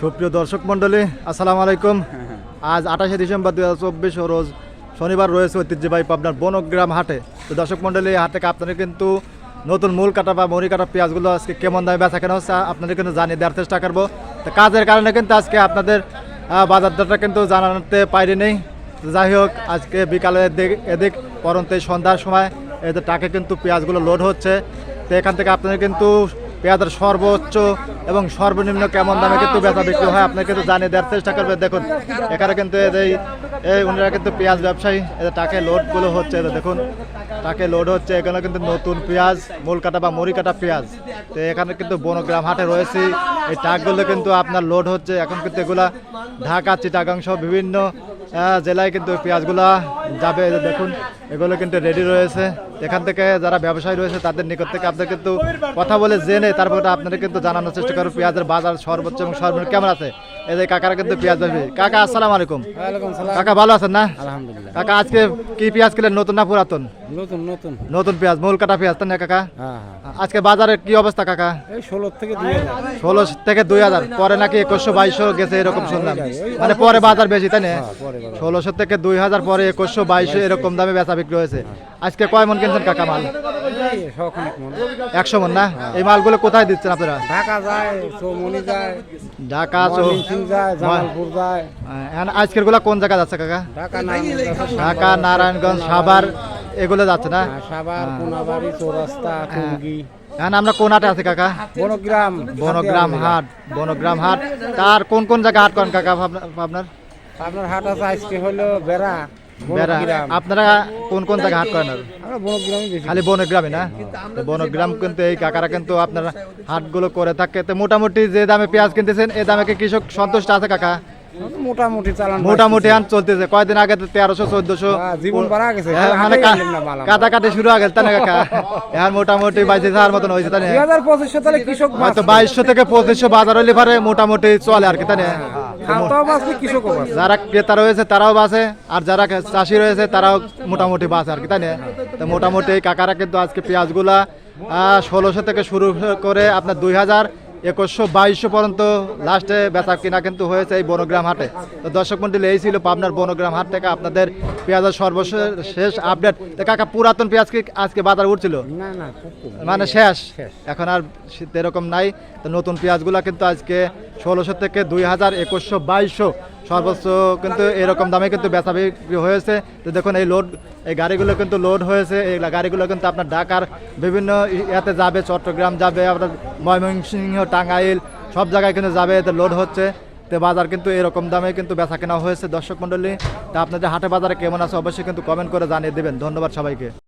সুপ্রিয় দর্শক মণ্ডলী, আসসালামু আলাইকুম। আজ আঠাশে ডিসেম্বর দু হাজার চব্বিশ রোজ শনিবার রয়েছে ঐতিহ্যবাহী পাবনার বনগ্রাম হাটে। তো দর্শক মণ্ডলী হাট আপনাদের কিন্তু নতুন মূল কাটা বা মরি কাটা পেঁয়াজগুলো আজকে কেমন দামে বেচা কেনা হচ্ছে, আপনাদের কিন্তু জানিয়ে দেওয়ার চেষ্টা করব। তো কাজের কারণে কিন্তু আজকে আপনাদের বাজার দরটা কিন্তু জানাতে পারি নেই। যাই হোক, আজকে বিকালে এদিক এদিক পরন্তে সন্ধ্যার সময় এদের টাকে কিন্তু পেঁয়াজগুলো লোড হচ্ছে। তো এখান থেকে আপনাদের কিন্তু পেঁয়াজের সর্বোচ্চ এবং সর্বনিম্ন কেমন দামে কিন্তু বেচা বিক্রি হয়? আপনাকে কিন্তু জানিয়ে দেওয়ার চেষ্টা করবে দেখুন, এখানে কিন্তু এই এই ওনারা কিন্তু পেঁয়াজ ব্যবসায়ী এদের টাকে লোডগুলো হচ্ছে এদের দেখুন, টাকে লোড হচ্ছে, এখানে কিন্তু নতুন পেঁয়াজ মূল কাটা বা মরি কাটা পেঁয়াজ। তো এখানে কিন্তু বনগ্রাম হাটে রয়েছে। এই টাকগুলো কিন্তু আপনার লোড হচ্ছে। এখন কিন্তু এগুলা ঢাকা, চিটাগাং সহ বিভিন্ন জেলায় কিন্তু পেঁয়াজগুলা যাবে দেখুন, এগুলো কিন্তু রেডি রয়েছে। এখান থেকে যারা ব্যবসায়ী রয়েছে, তাদের নিকট থেকে আপনাদের কিন্তু কথা বলে জেনে তারপরে আপনাদের কিন্তু জানানোর চেষ্টা করুন পেঁয়াজের বাজার সর্বোচ্চ এবং সর্বনিম্ন কেমন আছে? এই যে কাকারা কিন্তু পেঁয়াজ ব্যবসায়ী কাকা আসসালামু আলাইকুম। কাকা ভালো আছেন না? আলহামদুলিল্লাহ। কাকা আজকে কি পেঁয়াজ কিনলেন? নতুন না পুরাতন? নতুন নতুন। নতুন পেঁয়াজ মূল কাটা পেঁয়াজ তাই না কাকা? হ্যাঁ হ্যাঁ। আজকে বাজারের কি অবস্থা কাকা? ষোলো থেকে ষোলো থেকে দুই হাজার। পরে নাকি একুশশো বাইশশো গেছে এরকম শুনলাম। মানে পরে বাজার বেশি তাই না? ষোলোশো থেকে দুই হাজার পরে একুশশো বাইশশো এরকম দামে বেচা বিক্রি হয়েছে। আজকে কয় মন কিনছেন কাকা মাল? একশো মন না? এই মালগুলো কোথায় দিচ্ছেন আপনারা? ঢাকা যায় যায়। ঢাকা চৌ ময়মনসিং যায় জামালপুর যায়। আজকেরগুলা কোন জায়গা যাচ্ছে কাকা? ঢাকা নারায়ণগঞ্জ। ঢাকা নারায়ণগঞ্জ সাভার এগুলো যাচ্ছে না? সাভার কোনাবাড়ি চৌরাস্তা টঙ্গি। এখন আমরা কোন হাটে আছি কাকা? বনগ্রাম। বনগ্রাম হাট বনগ্রাম হাট। তার কোন কোন জায়গায় হাট করেন কাকা আপনার- আপনার হাট আছে আজকে হলো বেড়া। আপনারা কোন কোন জায়গায় হাট করেন? খালি বনগ্রামে না? বনগ্রাম কিন্তু এই কাকারা কিন্তু আপনারা হাটগুলো করে থাকে। তো মোটামুটি যে দামে পেঁয়াজ কিনতেছেন এই দামে কি কৃষক সন্তুষ্ট আছে কাকা? মোটামুটি চালান মোটামুটি আন চলতেছে। কয়দিন আগে তো তেরোশো চোদ্দশো। হ্যাঁ, জীবন গেছে। মানে আমরা। কাটাকাটি শুরু হয়ে না কাকা? এখন মোটামুটি বাইশে হাজার মতন হয়েছে তাই না? দুই হাজার পঁচিশশো তাহলে কৃষক বাইশশো থেকে পঁচিশশো বাজার হইলে পারে মোটামুটি চলে আর কি তাই না? যারা ক্রেতা রয়েছে তারাও বাঁচে আর যারা চাষি রয়েছে তারাও মোটামুটি বাঁচে আর কি তাই না? তো মোটামুটি এই কাকারা কিন্তু আজকে পেঁয়াজগুলা ষোলোশো থেকে শুরু করে আপনার দুই হাজার একুশশো বাইশশো পর্যন্ত লাস্টে বেচা কিনা কিন্তু হয়েছে এই বনগ্রাম হাটে। তো দর্শক মন্ডলী এই ছিল পাবনার বনগ্রাম হাট থেকে আপনাদের পেঁয়াজের সর্বশেষ শেষ আপডেট। তো কাকা পুরাতন পেঁয়াজ কি আজকে বাজার উঠছিল। মানে শেষ। এখন আর শীত এরকম নাই। তো নতুন পেঁয়াজগুলো কিন্তু আজকে ষোলোশো থেকে দুই হাজার একুশশো বাইশশো। সর্বোচ্চ কিন্তু এরকম দামে কিন্তু বেচা বিক্রি হয়েছে। তো দেখুন, এই লোড এই গাড়িগুলো কিন্তু লোড হয়েছে। এই গাড়িগুলো কিন্তু আপনার ঢাকার বিভিন্ন ইয়াতে যাবে, চট্টগ্রাম যাবে, আপনার ময়মনসিংহ, টাঙ্গাইল, সব জায়গায় কিন্তু যাবে, এতে লোড হচ্ছে। তো বাজার কিন্তু এরকম দামে কিন্তু বেচা কেনা হয়েছে। দর্শক মণ্ডলী, তা আপনাদের হাটে বাজারে কেমন আছে অবশ্যই কিন্তু কমেন্ট করে জানিয়ে দেবেন। ধন্যবাদ সবাইকে।